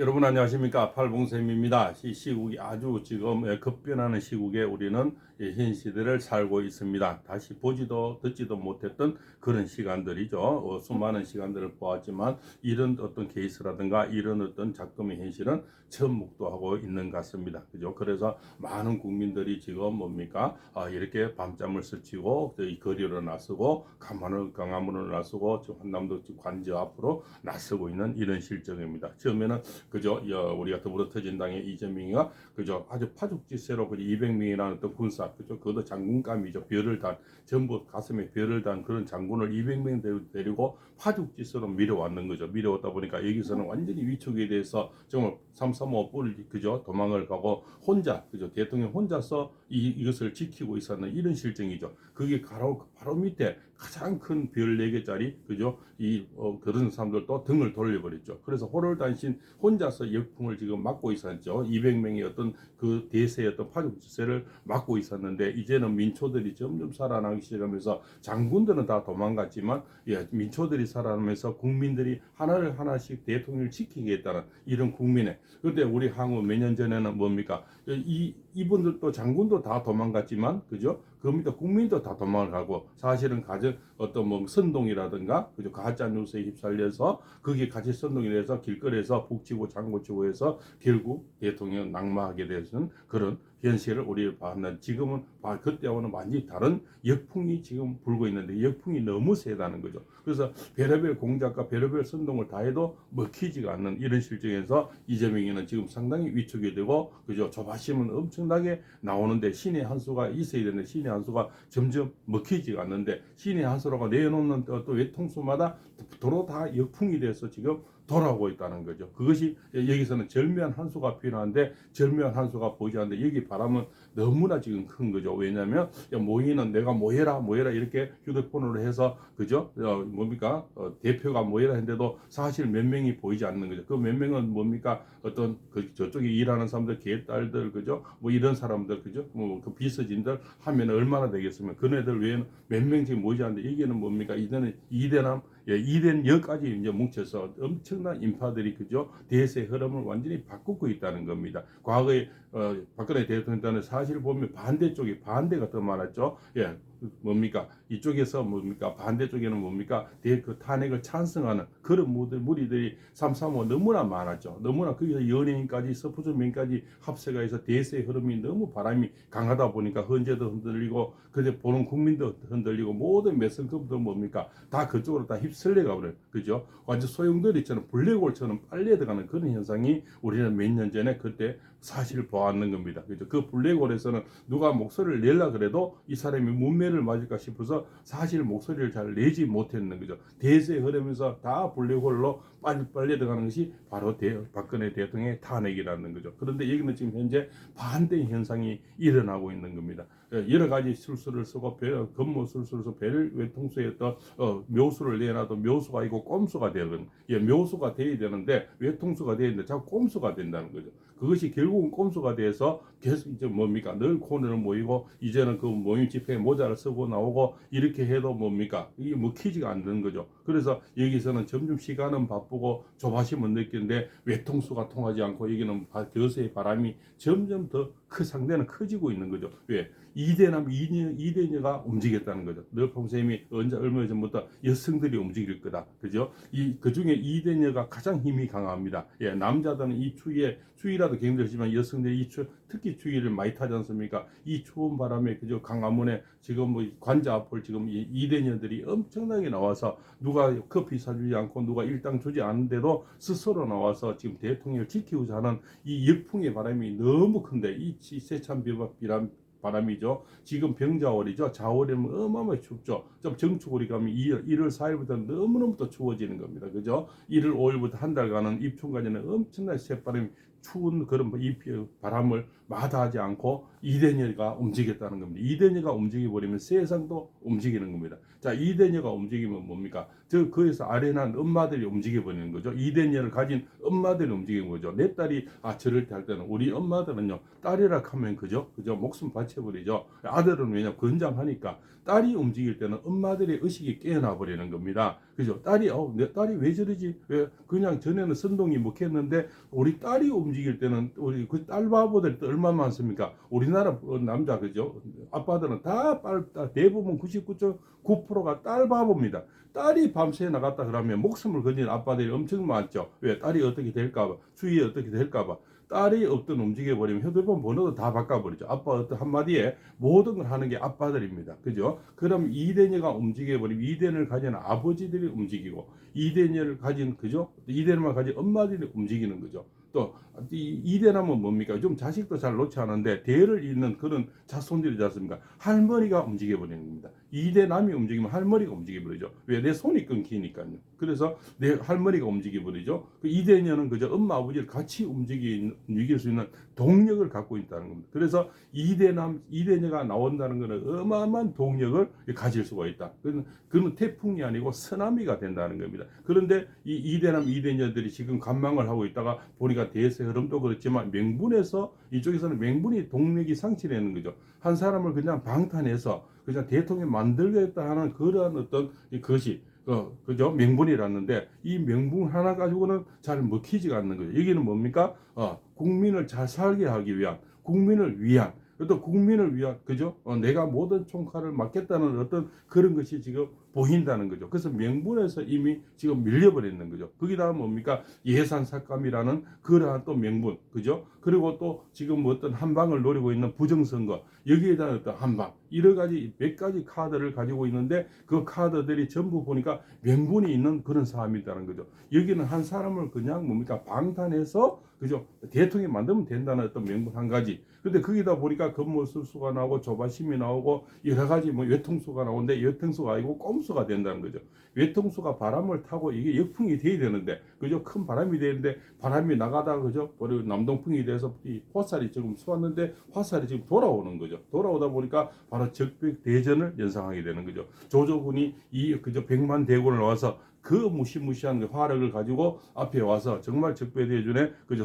여러분 안녕하십니까 팔봉쌤입니다. 이 시국이 아주 지금 예, 급변하는 시국에 우리는 예, 현 시대를 살고 있습니다. 다시 보지도 듣지도 못했던 그런 시간들이죠. 어, 수많은 시간들을 보았지만 이런 어떤 케이스라든가 이런 어떤 작품의 현실은 처음 묵도하고 있는 것 같습니다. 그죠? 그래서 많은 국민들이 지금 뭡니까 아, 이렇게 밤잠을 설치고 이 거리로 나서고 강화문을 강화문을 나서고 한남도 관저 앞으로 나서고 있는 이런 실정입니다. 처음에는 그죠? 여, 우리가 더불어터진 당의 이재명이가 그죠? 아주 파죽지세로 그 200명이라는 어떤 군사 그죠? 그것도 장군감이죠. 별을 단 전부 가슴에 별을 단 그런 장군을 200명 데- 데리고 파죽지세로 밀어왔는 거죠. 밀어왔다 보니까 여기서는 완전히 위축에 대해서 정말 335뿔 그죠? 도망을 가고 혼자 그죠? 대통령 혼자서 이, 이것을 지키고 있었는 이런 실정이죠. 그게 바로 바로 밑에 가장 큰 별 4개짜리 그죠? 이 어, 그런 사람들도 등을 돌려버렸죠. 그래서 호롤단신 혼자서 역풍을 지금 막고 있었죠. 200명의 어떤 그 대세의 어떤 파죽지세를 막고 있었는데 이제는 민초들이 점점 살아나기 시작하면서 장군들은 다 도망갔지만 예, 민초들이 살아나면서 국민들이 하나를 하나씩 대통령을 지키겠다는 이런 국민의 그런데 우리 한국 몇 년 전에는 뭡니까 이 이분들도 장군도 다 도망갔지만 그죠? 그 밑에 국민도 다 도망을 가고 사실은 가정 어떤 뭐 선동이라든가 그죠 가짜 뉴스에 휩쓸려서 그게 같이 선동이 돼서 길거리에서 북치고 장구치고 해서 결국 대통령 낙마하게 되는 그런 현실을 우리 봤는 지금은 봐- 그때와는 완전히 다른 역풍이 지금 불고 있는데 역풍이 너무 세다는 거죠. 그래서 별의별 공작과 별의별 선동을 다 해도 먹히지가 않는 이런 실정에서 이재명이는 지금 상당히 위축이 되고 그죠 조바심은 엄청나게 나오는데 신의 한 수가 있어야 되는데 신의 한 수가 점점 먹히지가 않는데 신의 한 수 라고 내놓는 또, 또 외통수마다 도로 다 역풍이 돼서 지금 돌아오고 있다는 거죠. 그것이 여기서는 절묘한 한 수가 필요한데 절묘한 한 수가 보이지 않는데 여기 바람은 너무나 지금 큰 거죠. 왜냐하면 야, 모이는 내가 모여라 모여라 이렇게 휴대폰으로 해서 그죠? 어, 뭡니까 어, 대표가 모여라 했는데도 사실 몇 명이 보이지 않는 거죠. 그 몇 명은 뭡니까 어떤 그 저쪽에 일하는 사람들 개딸들 그죠? 뭐 이런 사람들 그죠? 뭐그 비서진들 하면 얼마나 되겠으면 그네들 외에는 몇명 지금 모이지 않는데 여기는 뭡니까 이제는 이대남 예, 이된 여까지 이제 뭉쳐서 엄청난 인파들이 그죠 대세 흐름을 완전히 바꾸고 있다는 겁니다. 과거에 어, 박근혜 대통령 때는 사실 보면 반대쪽이 반대가 더 많았죠. 예, 뭡니까 이쪽에서 뭡니까 반대쪽에는 뭡니까 대그 탄핵을 찬성하는 그런 무리들이 삼삼오 너무나 많았죠. 너무나 거기서 연예인까지 서포트맨까지 합세가 해서 대세 흐름이 너무 바람이 강하다 보니까 헌재도 흔들리고 그제 보는 국민도 흔들리고 모든 매선급도 뭡니까 다 그쪽으로 다 휩쓸려가 버려요. 그죠? 완전 소용돌이 처럼 블랙홀처럼 빨려 들어가는 그런 현상이 우리는 몇 년 전에 그때 사실 보았는 겁니다. 그죠? 그 블랙홀에서는 누가 목소리를 내려 그래도 이 사람이 문 매를 맞을까 싶어서 사실 목소리를 잘 내지 못했는 거죠. 대세 흐르면서 다 블랙홀로 빨리 빨리 들어가는 것이 바로 대, 박근혜 대통령의 탄핵이라는 거죠. 그런데 여기는 지금 현재 반대 현상이 일어나고 있는 겁니다. 예, 여러 가지 술수를 쓰고 배, 근무 술수를 쓰고 배를 외통수에 어떤 어, 묘수를 내놔도 묘수가 아니고 꼼수가 되는 예, 묘수가 돼야 되는데 외통수가 돼야 되는데 자꾸 꼼수가 된다는 거죠. 그것이 결국은 꼼수가 돼서 계속 이제 뭡니까 늘 코너를 모이고 이제는 그 모임 집회에 모자를 쓰고 나오고 이렇게 해도 뭡니까 이게 먹히지가 않는 거죠. 그래서 여기서는 점점 시간은 바쁘고 조바심은 느끼는데 외통수가 통하지 않고 여기는 바- 거세의 바람이 점점 더크 상대는 커지고 있는 거죠. 왜? 이대남 이대, 이대녀가 움직였다는 거죠. 늘 선생님이 언제 얼마 전부터 여성들이 움직일 거다. 그죠? 이 그 중에 이대녀가 가장 힘이 강합니다. 예, 남자들은 이 추위에 추위라 도 굉장하지만 여성들이 이 추, 특히 추위를 많이 타지 않습니까? 이 추운 바람에 그저 강화문에 지금 뭐 관자 앞을 지금 이 이대녀들이 엄청나게 나와서 누가 커피 사주지 않고 누가 일당 주지 않는데도 스스로 나와서 지금 대통령을 지키고자 하는 이 역풍의 바람이 너무 큰데 이 치- 세찬 비바- 비람 바람이죠. 지금 병자월이죠. 자월이면 어마어마하게 춥죠. 좀 정축월이 가면 2월, 1월 4일부터 너무너무 또 추워지는 겁니다. 그죠? 1월 5일부터 한 달간은 입춘까지는 엄청나게 새바람이 추운 그런 이 바람을 마다하지 않고 이대녀가 움직였다는 겁니다. 이대녀가 움직여 버리면 세상도 움직이는 겁니다. 자, 이대녀가 움직이면 뭡니까? 저 거기서 난 엄마들이 움직여 버리는 거죠. 이대녀를 가진 엄마들이 움직이는 거죠. 내 딸이 아 저럴 때 할 때는 우리 엄마들은요 딸이라 하면 그죠, 그죠 목숨 바쳐버리죠. 아들은 왜냐 건장하니까 딸이 움직일 때는 엄마들의 의식이 깨어나 버리는 겁니다. 그죠? 딸이 어 내 딸이 왜 저러지? 왜 그냥 전에는 선동이 먹혔는데 우리 딸이 움직일 때는 우리 그 딸 바보들이 또 얼마 많습니까? 우리나라 남자 그죠? 아빠들은 다 빨, 대부분 99.9%가 딸 바보입니다. 딸이 밤새 나갔다 그러면 목숨을 건진 아빠들이 엄청 많죠. 왜 딸이 어떻게 될까봐, 주위에 어떻게 될까봐. 딸이 없던 움직여 버리면 휴대폰 번호도 다 바꿔버리죠. 아빠 어떤 한마디에 모든 걸 하는 게 아빠들입니다. 그죠? 그럼 이대녀가 움직여 버리면 이대녀를 가진 아버지들이 움직이고 이대녀를 가진 그죠? 이대녀만 가진 엄마들이 움직이는 거죠. 또 이대남은 뭡니까? 좀 자식도 잘 놓지 않은데 대를 잇는 그런 자손들이지 않습니까? 할머니가 움직여 버리는 겁니다. 이대남이 움직이면 할머니가 움직여 버리죠. 왜 내 손이 끊기니까요. 그래서 내 할머니가 움직여 버리죠. 그 이대녀는 그저 엄마 아버지를 같이 움직일 수 있는 동력을 갖고 있다는 겁니다. 그래서 이대남 이대녀가 나온다는 것은 어마어마한 동력을 가질 수가 있다. 그는 그는 태풍이 아니고 쓰나미가 된다는 겁니다. 그런데 이 이대남 이대녀들이 지금 관망을 하고 있다가 보니까 대세 흐름도 그렇지만 명분에서 이쪽에서는 명분이 동력이 상실되는 거죠. 한 사람을 그냥 방탄해서 그냥 대통령 만들겠다 하는 그러한 어떤 것이 어, 그죠? 명분이라는데 이 명분 하나 가지고는 잘 먹히지가 않는 거죠. 여기는 뭡니까? 어, 국민을 잘 살게 하기 위한, 국민을 위한, 또 국민을 위한, 그죠? 어, 내가 모든 총칼을 맡겠다는 어떤 그런 것이 지금 보인다는 거죠. 그래서 명분에서 이미 지금 밀려버리는 거죠. 거기다가 뭡니까? 예산 삭감이라는 그러한 또 명분, 그죠? 그리고 또 지금 뭐 어떤 한방을 노리고 있는 부정선거, 여기에 대한 어떤 한방, 여러 가지 몇 가지 카드를 가지고 있는데 그 카드들이 전부 보니까 명분이 있는 그런 사람이다는 거죠. 여기는 한 사람을 그냥 뭡니까? 방탄해서 그죠? 대통령이 만들면 된다는 어떤 명분 한 가지. 근데 거기다 보니까 건물술수가 나오고 조바심이 나오고 여러 가지 뭐 외통수가 나오는데 외통수가 아니고 꼼 수가 된다는 거죠. 외통수가 바람을 타고 이게 역풍이 돼야 되는데 그죠? 큰 바람이 되는데 바람이 나가다가 그죠? 우리 남동풍이 돼서 이 화살이 지금 쏘았는데 화살이 지금 돌아오는 거죠. 돌아오다 보니까 바로 적벽 대전을 연상하게 되는 거죠. 조조군이 이 그저 백만 대군을 와서 그 무시무시한 그 화력을 가지고 앞에 와서 정말 적배대전에 그저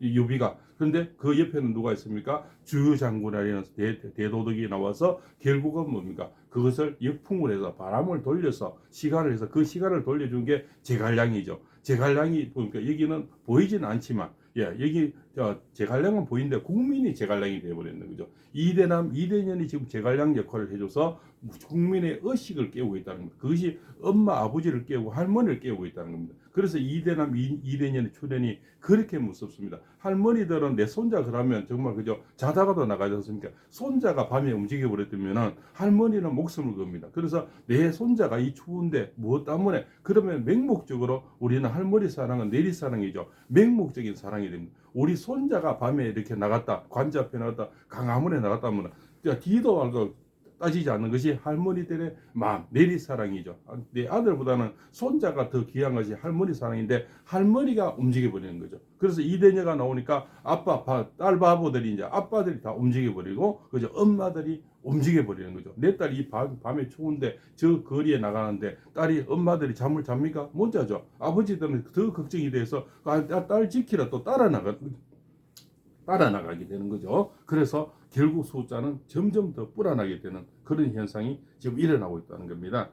이 유비가 그런데 그 옆에는 누가 있습니까? 주유 장군이라는 대, 대도덕이 나와서 결국은 뭡니까? 그것을 역풍을 해서 바람을 돌려서 시간을 해서 그 시간을 돌려준 게 제갈량이죠. 제갈량이 보니까 여기는 보이진 않지만 예, 여기 저 제갈량은 보이는데 국민이 제갈량이 되어버렸는 거죠. 이대남 이대년이 지금 제갈량 역할을 해줘서 국민의 의식을 깨우고 있다는 겁니다. 그것이 엄마 아버지를 깨우고 할머니를 깨우고 있다는 겁니다. 그래서 이대남 이, 이대년의 출현이 그렇게 무섭습니다. 할머니들은 내 손자 그러면 정말 그저 자다가도 나가지 않습니까? 손자가 밤에 움직여 버렸다면은 할머니는 목숨을 겁니다. 그래서 내 손자가 이 추운데 무엇 때문에 그러면 맹목적으로 우리는 할머니 사랑은 내리 사랑이죠. 맹목적인 사랑이 됩니다. 우리 손자가 밤에 이렇게 나갔다 관자 앞에 나갔다 강화문에 나갔다 하면 뒤도 말고 따지지 않는 것이 할머니들의 마음, 내리 사랑이죠. 내 아들보다는 손자가 더 귀한 것이 할머니 사랑인데 할머니가 움직여 버리는 거죠. 그래서 이대녀가 나오니까 아빠, 딸 바보들이 이제 아빠들이 다 움직여 버리고 그죠 엄마들이 움직여 버리는 거죠. 내 딸이 이 밤, 밤에 추운데 저 거리에 나가는데 딸이 엄마들이 잠을 잡니까? 못 자죠. 아버지들은 더 걱정이 돼서 아, 딸 지키라 또 따라 나가 따라 나가게 되는 거죠. 그래서 결국 숫자는 점점 더 불안하게 되는 그런 현상이 지금 일어나고 있다는 겁니다.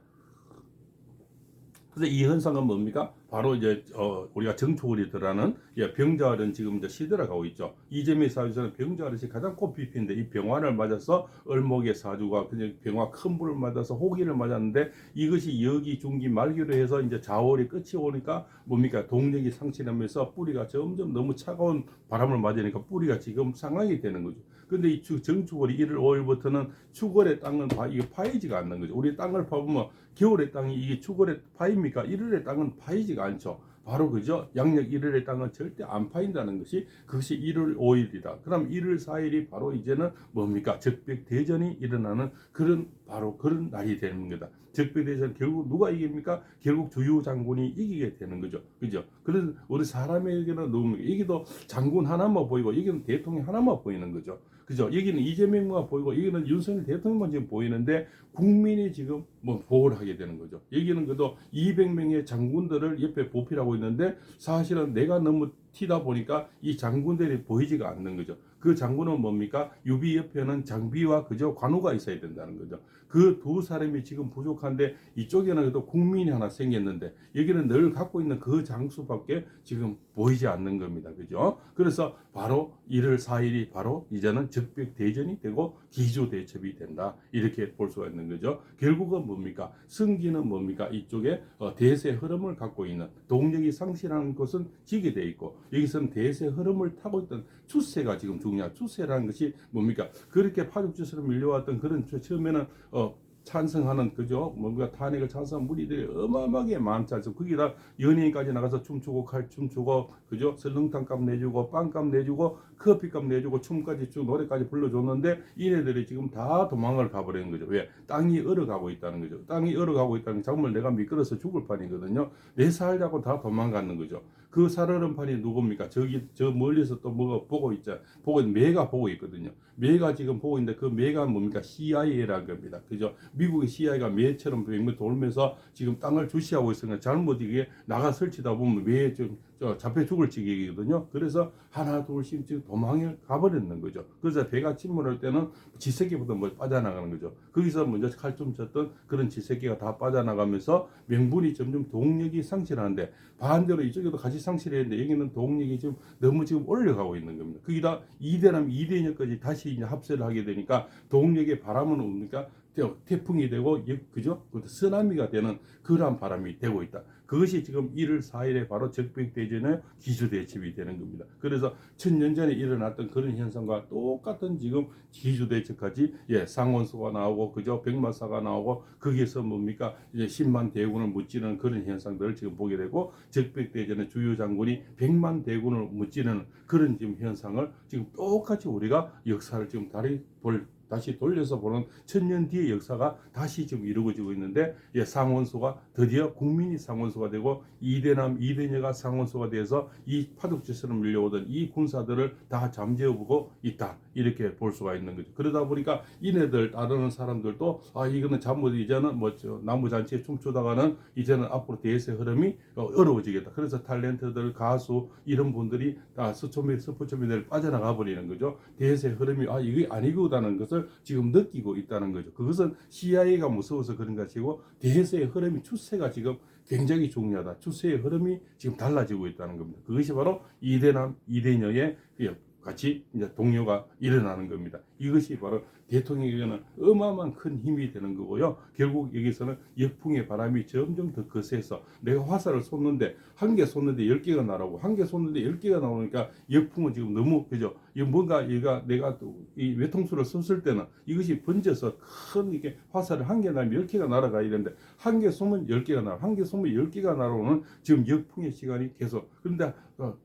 그래서 이 현상은 뭡니까? 바로 이제 어, 우리가 정초월이 들어가는 예, 병자월은 지금 이제 시들어가고 있죠. 이재미 사주에서는 병자월이 가장 꽃피피인데 이 병화를 맞아서 을목의 사주가 그냥 병화 큰 불을 맞아서 호기를 맞았는데 이것이 여기 중기 말기로 해서 이제 자월이 끝이 오니까 뭡니까 동력이 상실하면서 뿌리가 점점 너무 차가운 바람을 맞으니까 뿌리가 지금 상황이 되는 거죠. 근데 이 정축월이 1월 5일부터는 축월의 땅은 파, 이게 파이지가 않는 거죠. 우리 땅을 파보면 겨울의 땅이 이게 축월의 파입니까? 1월의 땅은 파이지가 않죠. 바로 그죠. 양력 1월의 땅은 절대 안 파인다는 것이 그것이 1월 5일이다. 그럼 1월 4일이 바로 이제는 뭡니까? 적벽 대전이 일어나는 그런 바로 그런 날이 되는 거다. 적폐대전 결국 누가 이깁니까? 결국 주유 장군이 이기게 되는 거죠. 그죠? 그래서 우리 사람에게는 너무 여기도 장군 하나만 보이고 여기는 대통령 하나만 보이는 거죠. 그죠? 여기는 이재명만 보이고 여기는 윤석열 대통령만 지금 보이는데 국민이 지금 뭐 보호를 하게 되는 거죠. 여기는 그래도 200명의 장군들을 옆에 보필하고 있는데 사실은 내가 너무 튀다 보니까 이 장군들이 보이지가 않는 거죠. 그 장군은 뭡니까? 유비 옆에는 장비와 그저 관우가 있어야 된다는 거죠. 그 두 사람이 지금 부족한데 이쪽에는 그래도 국민이 하나 생겼는데 여기는 늘 갖고 있는 그 장수밖에 지금 보이지 않는 겁니다. 그죠? 그래서 바로 1월 4일이 바로 이제는 적벽 대전이 되고 기조 대첩이 된다. 이렇게 볼 수가 있는 거죠. 결국은 뭡니까? 승기는 뭡니까? 이쪽에 어, 대세 흐름을 갖고 있는 동력이 상실하는 것은 지게 돼 있고 여기서는 대세 흐름을 타고 있던 추세가 지금 중요한 추세라는 것이 뭡니까? 그렇게 파죽지수로 밀려왔던 그런 추- 처음에는 어 찬성하는 그죠 뭔가 탄핵을 찬성한 무리들이 어마어마하게 많지 않습니까? 거기다 연예인까지 나가서 춤추고 칼 춤추고 그죠 설렁탕값 내주고 빵값 내주고 커피값 내주고 춤까지 쭉 노래까지 불러줬는데 이네들이 지금 다 도망을 가버리는 거죠. 왜? 땅이 얼어가고 있다는 거죠. 땅이 얼어가고 있다는 게 정말 내가 미끄러서 죽을 판이거든요. 내 살자고 다 도망가는 거죠. 그 살얼음 판이 누굽니까? 저기 저 멀리서 또 뭐가 보고 있자 보고 있는 매가 보고 있거든요. 매가 지금 보고 있는데 그 매가 뭡니까? CIA라는 겁니다. 그죠? 미국의 CIA가 매처럼 돌면서 지금 땅을 주시하고 있으니까 잘못 이게 나가 설치다 보면 매에 좀저 잡혀 죽을 지경이거든요. 그래서 하나 둘씩 지금 도망을 가버리는 거죠. 그래서 배가 침몰할 때는 지새끼부터 뭐 빠져나가는 거죠. 거기서 먼저 칼좀 쳤던 그런 지새끼가 다 빠져나가면서 명분이 점점 동력이 상실하는데 반대로 이쪽에도 같이 상실했는데 여기는 동력이 지금 너무 지금 올려가고 있는 겁니다. 거기다 2대남 2대녀까지 다시 이제 합세를 하게 되니까 동력의 바람은 옵니까? 태- 태풍이 되고 역- 그죠? 그 쓰나미가 되는 그러한 바람이 되고 있다. 그것이 지금 1월 4일에 바로 적백대전의 기주대첩이 되는 겁니다. 그래서 천년 전에 일어났던 그런 현상과 똑같은 지금 기주대첩까지 예 상원수가 나오고 그죠 백마사가 나오고 거기에서 뭡니까 이제 10만 대군을 무찌르는 그런 현상들을 지금 보게 되고 적백대전의 주요 장군이 100만 대군을 무찌르는 그런 지금 현상을 지금 똑같이 우리가 역사를 지금 다시 볼 다시 돌려서 보는 천년 뒤의 역사가 다시 지금 이루어지고 있는데 예, 상원수가 드디어 국민이 상원수가 되고 이대남 이대녀가 상원수가 돼서 이 파독지처럼 밀려오던 이 군사들을 다 잠재우고 있다 이렇게 볼 수가 있는 거죠. 그러다 보니까 이네들 따르는 사람들도 아 이거는 잘못 이제는 뭐죠 나무 잔치에 춤추다가는 이제는 앞으로 대세 흐름이 어, 어려워지겠다. 그래서 탤런트들 가수 이런 분들이 다 스포츠미 스포츠미들 빠져나가 버리는 거죠. 대세 흐름이 아 이게 아니고다는 것을 지금 느끼고 있다는 거죠. 그것은 CIA가 무서워서 그런 것이고 대세의 흐름이 추세가 지금 굉장히 중요하다. 추세의 흐름이 지금 달라지고 있다는 겁니다. 그것이 바로 이대남 이대녀의 그 같이 이제 동료가 일어나는 겁니다. 이것이 바로 대통령에게는 어마어마한 큰 힘이 되는 거고요. 결국 여기서는 역풍의 바람이 점점 더 거세서 내가 화살을 쏘는데 한 개 쏘는데 열 개가 나라고 한 개 쏘는데 열 개가 나오니까 역풍은 지금 너무 그죠? 이 뭔가 얘가 내가 또이 외통수를 쐈을 때는 이것이 번져서 큰 이게 화살을 한 개 나면 열 개가 날아가 이런데 한 개 쏘면 열 개가 나, 한 개 쏘면 열 개가 날아오는 지금 역풍의 시간이 계속 그런데 어,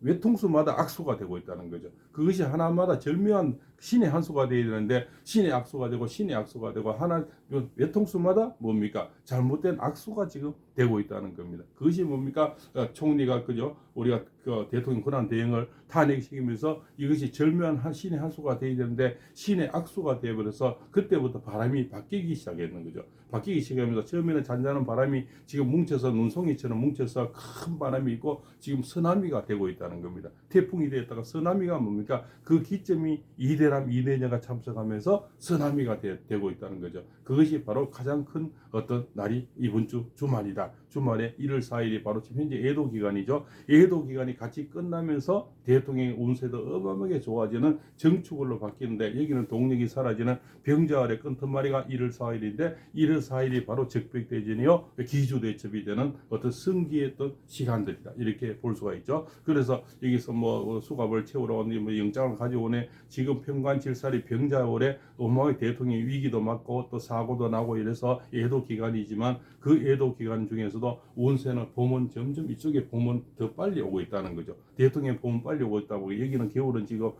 외통수마다 악수가 되고 있다는 거죠. 그것이 하나마다 절묘한 신의 한 수가 되어야 되는데 신의 악수가 되고 신의 악수가 되고 하나 외통수마다 뭡니까 잘못된 악수가 지금 되고 있다는 겁니다. 그것이 뭡니까 어, 총리가 그죠 우리가 그 대통령 권한 대행을 탄핵시키면서 이것이 절묘한 한 신의 한 수가 되어야 되는데 신의 악수가 되어버려서 그때부터 바람이 바뀌기 시작했는 거죠. 바뀌기 시작하면서 처음에는 잔잔한 바람이 지금 뭉쳐서 눈송이처럼 뭉쳐서 큰 바람이 있고 지금 쓰나미가 되고 있다는 겁니다. 태풍이 되었다가 쓰나미가 뭡니까? 그 기점이 이대람 이대녀가 참석하면서 쓰나미가 되, 고 있다는 거죠. 그것이 바로 가장 큰 어떤 날이 이번 주 주말이다. 주말에 1월 4일이 바로 지금 현재 애도 기간이죠. 애도 기간이 같이 끝나면서 대통령의 운세도 어마어마하게 좋아지는 정축으로 바뀌는데 여기는 동력이 사라지는 병자 아래 끈턴마리가 1월 4일인데 1월 4일이 바로 적백대전이요 기주대첩이 되는 어떤 승기했던 시간들이다 이렇게 볼 수가 있죠. 그래서 여기서 뭐 수갑을 채우러 오니 뭐 영장을 가져오네 지금 평관칠살이 병자월에 어마어마하게 대통령 위기도 맞고 또 사고도 나고 이래서 애도 기간이지만 그 애도 기간 중에서도 운세는 봄은 점점 이쪽에 봄은 더 빨리 오고 있다는 거죠. 대통령 봄은 빨리 오고 있다고 여기는 겨울은 지금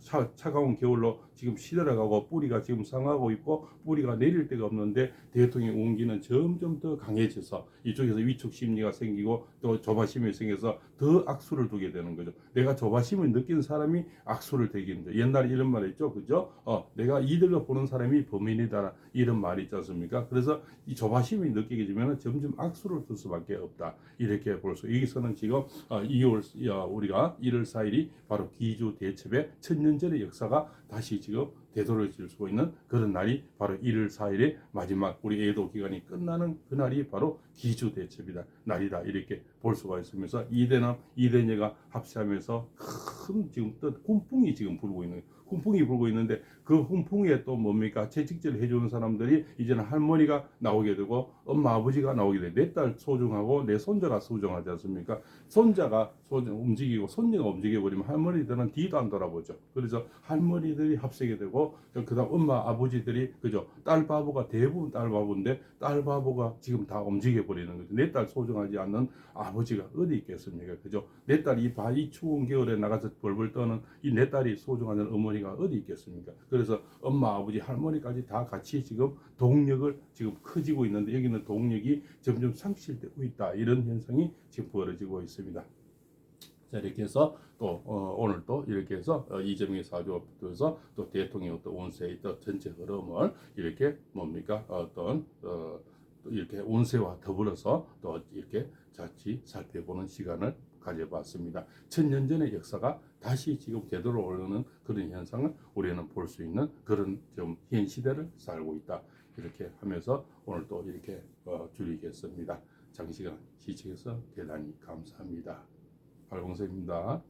차, 차가운 겨울로 지금 시들어가고 뿌리가 지금 상하고 있고 뿌리가 내릴 데가 없는데 대통령 운기는 점점 더 강해져서 이쪽에서 위축 심리가 생기고 또 조바심이 생겨서 더 악수를 두게 되는 거죠. 내가 조바심을 느끼는 사람이 악수를 되기는 거죠. 옛날에 이런 말 있죠. 그죠? 어, 내가 이들을 보는 사람이 범인이다. 이런 말이 있지 않습니까? 그래서 이 조바심이 느끼게 되면 점점 악수를 둘 수밖에 없다. 이렇게 볼 수. 여기서는 지금 어, 2월 어, 우리가 1월 4일이 바로 기주 대첩의 천년전의 역사가 다시 지금 되돌아질 수 있는 그런 날이 바로 1월 4일의 마지막 우리 애도 기간이 끝나는 그날이 바로 기주 대첩이다 날이다 이렇게 볼 수가 있으면서 이대남 이대녀가 합세하면서 큰 지금 또 훈풍이 지금 불고 있는. 훈풍이 불고 있는데 그 훈풍에 또 뭡니까? 채찍질 해주는 사람들이 이제는 할머니가 나오게 되고 엄마 아버지가 나오게 돼. 내 딸 소중하고 내 손자가 소중하지 않습니까? 손자가 소중 움직이고 손녀가 움직여 버리면 할머니들은 뒤도 안 돌아보죠. 그래서 할머니들이 합세게 되고 그다음 엄마 아버지들이 그죠? 딸 바보가 대부분 딸 바보인데 딸 바보가 지금 다 움직여 버리는 거죠. 내 딸 소중하지 않는 아버지가 어디 있겠습니까? 그죠? 내 딸이 바이 추운 겨울에 나가서 벌벌 떠는 이 내 딸이 소중하는 어머니가 어디 있겠습니까? 그래서 엄마 아버지 할머니까지 다 같이 지금 동력을 지금 커지고 있는데 여기는 동력이 점점 상실되고 있다. 이런 현상이 지금 벌어지고 있습니다. 자 이렇게 해서 또 어, 오늘 또 이렇게 해서 어, 이재명의 사주에서 또 대통령 또 운세의 또 전체 흐름을 이렇게 뭡니까? 어떤 어, 또 이렇게 운세와 더불어서 또 이렇게 자칫 살펴보는 시간을 가져봤습니다. 천년 전의 역사가 다시 지금 되돌아오는 그런 현상을 우리는 볼 수 있는 그런 좀 현 시대를 살고 있다. 이렇게 하면서 오늘 또 이렇게 어, 줄이겠습니다. 장시간 시청해서 대단히 감사합니다. 발봉서입니다.